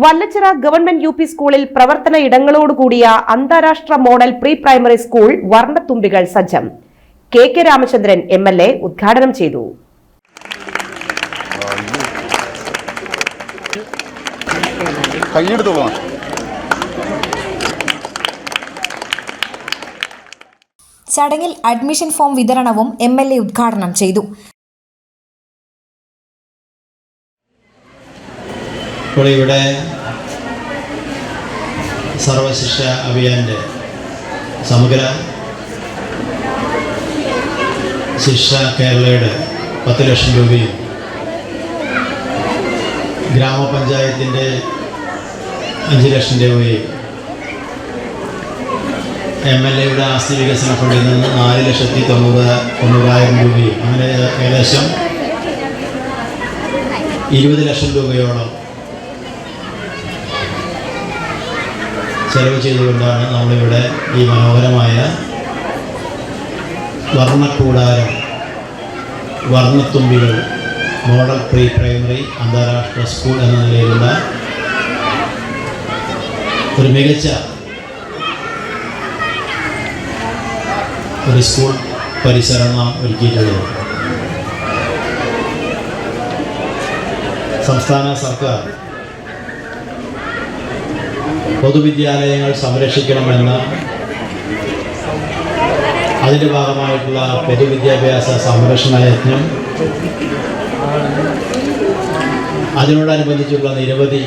Vallachira government U P സ്കൂളിൽ പ്രവർത്തന ഇടങ്ങളോടുകൂടിയ അന്താരാഷ്ട്ര മോഡൽ പ്രീ പ്രൈമറി സ്കൂൾ വർണത്തുമ്പികൾ സജ്ജം. K K Ramachandran M L A ഉദ്ഘാടനം ചെയ്തു. ചടങ്ങിൽ അഡ്മിഷൻ ഫോം വിതരണവും എം എൽ എ ഉദ്ഘാടനം ചെയ്തു. ഇപ്പോൾ ഇവിടെ സർവശിക്ഷ അഭിയാന്റെ സമഗ്ര ശിക്ഷ കേരളയുടെ പത്ത് ലക്ഷം രൂപയും ഗ്രാമപഞ്ചായത്തിന്റെ അഞ്ച് ലക്ഷം രൂപയും എം എൽ എയുടെ ആസ്തി വികസന ഫണ്ടിൽ നിന്ന് നാല് ലക്ഷത്തി തൊണ്ണൂറ് തൊണ്ണൂറായിരം രൂപയും അങ്ങനെ ഏകദേശം ഇരുപത് ലക്ഷം രൂപയോളം ചെലവ് ചെയ്തുകൊണ്ടാണ് നമ്മളിവിടെ ഈ മനോഹരമായ വർണക്കൂടാരം വർണത്തുമ്പികൾ മോഡൽ പ്രീ പ്രൈമറി അന്താരാഷ്ട്ര സ്കൂൾ എന്ന നിലയിലുള്ള ഒരു മികച്ച ഒരു സ്കൂൾ പരിസരം നാം ഒരുക്കിയിട്ടുള്ളത്. സംസ്ഥാന സർക്കാർ പൊതുവിദ്യാലയങ്ങൾ സംരക്ഷിക്കണമെന്ന് അതിന്റെ ഭാഗമായിട്ടുള്ള പൊതുവിദ്യാഭ്യാസ സംരക്ഷണ യജ്ഞം അതിനോടനുബന്ധിച്ചുള്ള നിരവധി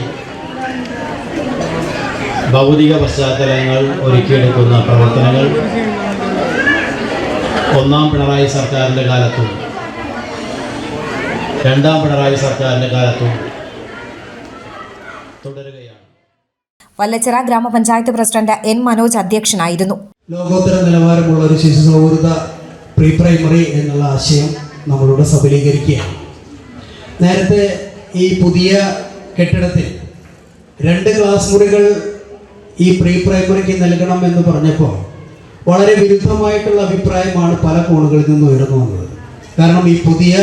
ഭൗതിക പശ്ചാത്തലങ്ങൾ ഒരുക്കിയെടുക്കുന്ന പ്രവർത്തനങ്ങൾ ഒന്നാം പിണറായി സർക്കാരിന്റെ കാലത്തും രണ്ടാം പിണറായി സർക്കാരിന്റെ കാലത്തും തുടരുകയാണ്. വല്ലച്ചിറ ഗ്രാമപഞ്ചായത്ത് പ്രസിഡന്റ് എൻ മനോജ് അധ്യക്ഷനായിരുന്നു. ലോകോത്തര നിലവാരമുള്ള ഒരു ശിശു സൗഹൃദ പ്രീ പ്രൈമറി എന്നുള്ള ആശയം നമ്മളിവിടെ സബലീകരിക്കുകയാണ്. നേരത്തെ ഈ പുതിയ കെട്ടിടത്തിൽ രണ്ട് ക്ലാസ് മുറികൾ ഈ പ്രീ പ്രൈമറിക്ക് നൽകണം എന്ന് പറഞ്ഞപ്പോൾ വളരെ വിരുദ്ധമായിട്ടുള്ള അഭിപ്രായമാണ് പല കോണുകളിൽ നിന്നും ഉയർന്നു വന്നത്. കാരണം ഈ പുതിയ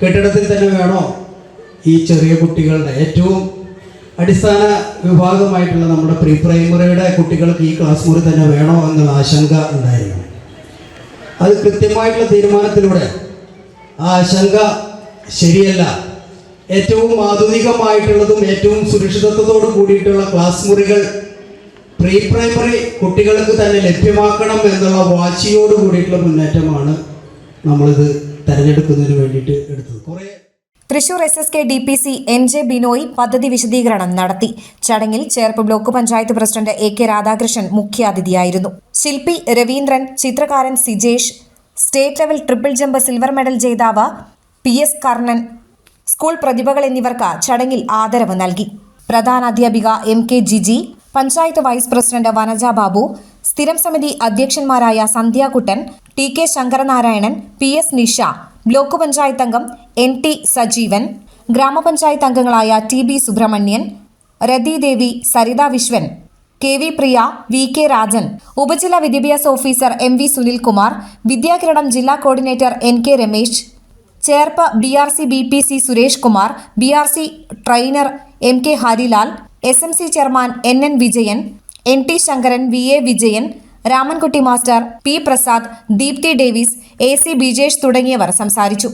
കെട്ടിടത്തിൽ തന്നെ വേണോ ഈ ചെറിയ കുട്ടികളുടെ ഏറ്റവും അടിസ്ഥാന വിഭാഗമായിട്ടുള്ള നമ്മുടെ പ്രീ പ്രൈമറിയുടെ കുട്ടികൾക്ക് ഈ ക്ലാസ് മുറി തന്നെ വേണോ എന്നുള്ള ആശങ്ക ഉണ്ടായിരുന്നു. അത് കൃത്യമായിട്ടുള്ള തീരുമാനത്തിലൂടെ ആ ആശങ്ക ശരിയല്ല. ഏറ്റവും ആധുനികമായിട്ടുള്ളതും ഏറ്റവും സുരക്ഷിതത്വത്തോട് കൂടിയിട്ടുള്ള ക്ലാസ് മുറികൾ പ്രീ പ്രൈമറി കുട്ടികൾക്ക് തന്നെ ലഭ്യമാക്കണം എന്നുള്ള വാശിയോട് കൂടിയിട്ടുള്ള മുന്നേറ്റമാണ് നമ്മളിത് തിരഞ്ഞെടുക്കുന്നതിന് വേണ്ടിയിട്ട് എടുത്തത്. കുറേ Thrissur S S K D P C N J Binoy പദ്ധതി വിശദീകരണം നടത്തി. ചടങ്ങിൽ Cherpu block panchayat president A K Radhakrishnan മുഖ്യാതിഥിയായിരുന്നു. ശില്പി രവീന്ദ്രൻ ചിത്രകാരൻ Sijesh state level triple jump silver medal ജേതാവ് പി എസ് കർണൻ സ്കൂൾ പ്രതിഭകൾ എന്നിവർക്ക് ചടങ്ങിൽ ആദരവ് നൽകി. പ്രധാന അധ്യാപിക M K Jiji panchayat vice president Vanaja Babu സ്ഥിരം സമിതി അധ്യക്ഷന്മാരായ Sandhyakuttan T K Sankaranarayanan P S Nisha block panchayat അംഗം എൻ ടി സജീവൻ ഗ്രാമപഞ്ചായത്ത് അംഗങ്ങളായ T B Subramanian Rathidevi Saritha Viswan K V Priya V K Rajan ഉപജില്ലാ വിദ്യാഭ്യാസ officer M V Sunilkumar Vidyakiranam ജില്ലാ coordinator N K Ramesh Cherpu B R C B P C Suresh Kumar B R C trainer M K Harilal S M C chairman N N Vijayan N T Sankaran V A Vijayan Ramankutty master P Prasad Deepthi Davis A C Bijesh തുടങ്ങിയവർ സംസാരിച്ചു.